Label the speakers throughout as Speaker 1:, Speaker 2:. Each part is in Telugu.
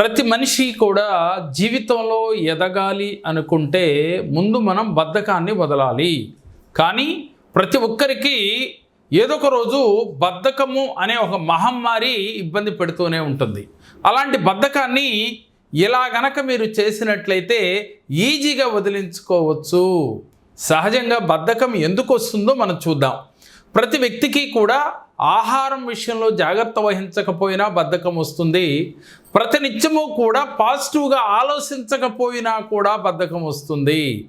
Speaker 1: ప్రతి మనిషి కూడా జీవితంలో ఎదగాలి అనుకుంటే ముందు మనం బద్ధకాన్ని వదలాలి. కానీ ప్రతి ఒక్కరికి ఏదో ఒక రోజు బద్ధకము అనే ఒక మహమ్మారి ఇబ్బంది పెడుతూనే ఉంటుంది. అలాంటి బద్ధకాన్ని ఇలా గనక మీరు చేసినట్లయితే ఈజీగా వదిలించుకోవచ్చు. సహజంగా బద్ధకం ఎందుకు వస్తుందో మనం చూద్దాం. ప్రతి వ్యక్తికి కూడా ఆహారం విషయంలో జాగ్రత్త వహించకపోయినా బద్ధకం వస్తుంది. ప్రతినిత్యము కూడా పాజిటివ్గా ఆలోచించకపోయినా కూడా బద్ధకం వస్తుంది.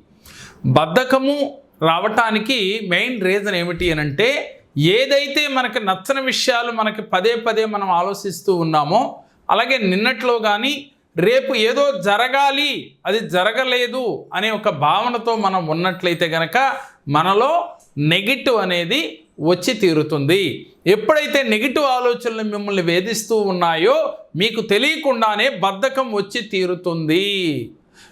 Speaker 1: బద్ధకము రావటానికి మెయిన్ రీజన్ ఏమిటి అని అంటే ఏదైతే మనకి నచ్చని విషయాలు మనకి పదే పదే మనం ఆలోచిస్తూ ఉన్నామో అలాగే నిన్నట్లో కానీ రేపు ఏదో జరగాలి అది జరగలేదు అనే ఒక భావనతో మనం ఉన్నట్లయితే గనక మనలో నెగిటివ్ అనేది వచ్చి తీరుతుంది. ఎప్పుడైతే నెగిటివ్ ఆలోచనలు మిమ్మల్ని వేధిస్తూ ఉన్నాయో మీకు తెలియకుండానే బద్ధకం వచ్చి తీరుతుంది.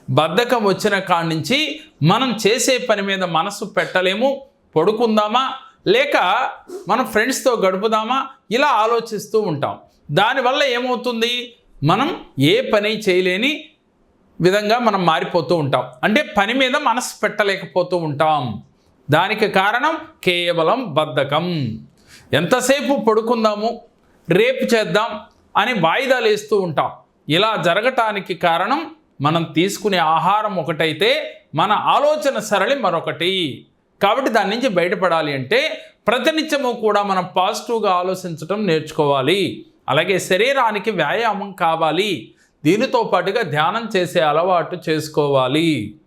Speaker 1: బద్ధకం వచ్చిన కాడి నుంచి మనం చేసే పని మీద మనసు పెట్టలేము పడుకుందామా లేక మనం ఫ్రెండ్స్తో గడుపుదామా ఇలా ఆలోచిస్తూ ఉంటాం. దానివల్ల ఏమవుతుంది? మనం ఏ పని చేయలేని విధంగా మనం మారిపోతూ ఉంటాం. అంటే పని మీద మనసు పెట్టలేకపోతూ ఉంటాం. దానికి కారణం కేవలం బద్ధకం. ఎంతసేపు పడుకుందాము? రేపు చేద్దాం అని వాయిదాలు వేస్తూ ఉంటాం. ఇలా జరగటానికి కారణం మనం తీసుకునే ఆహారం ఒకటైతే మన ఆలోచన సరళి మరొకటి. కాబట్టి దాని నుంచి బయటపడాలి అంటే ప్రతినిత్యము కూడా మనం పాజిటివ్గా ఆలోచించడం నేర్చుకోవాలి. అలాగే శరీరానికి వ్యాయామం కావాలి. దీనితో పాటుగా ధ్యానం చేసే అలవాటు చేసుకోవాలి.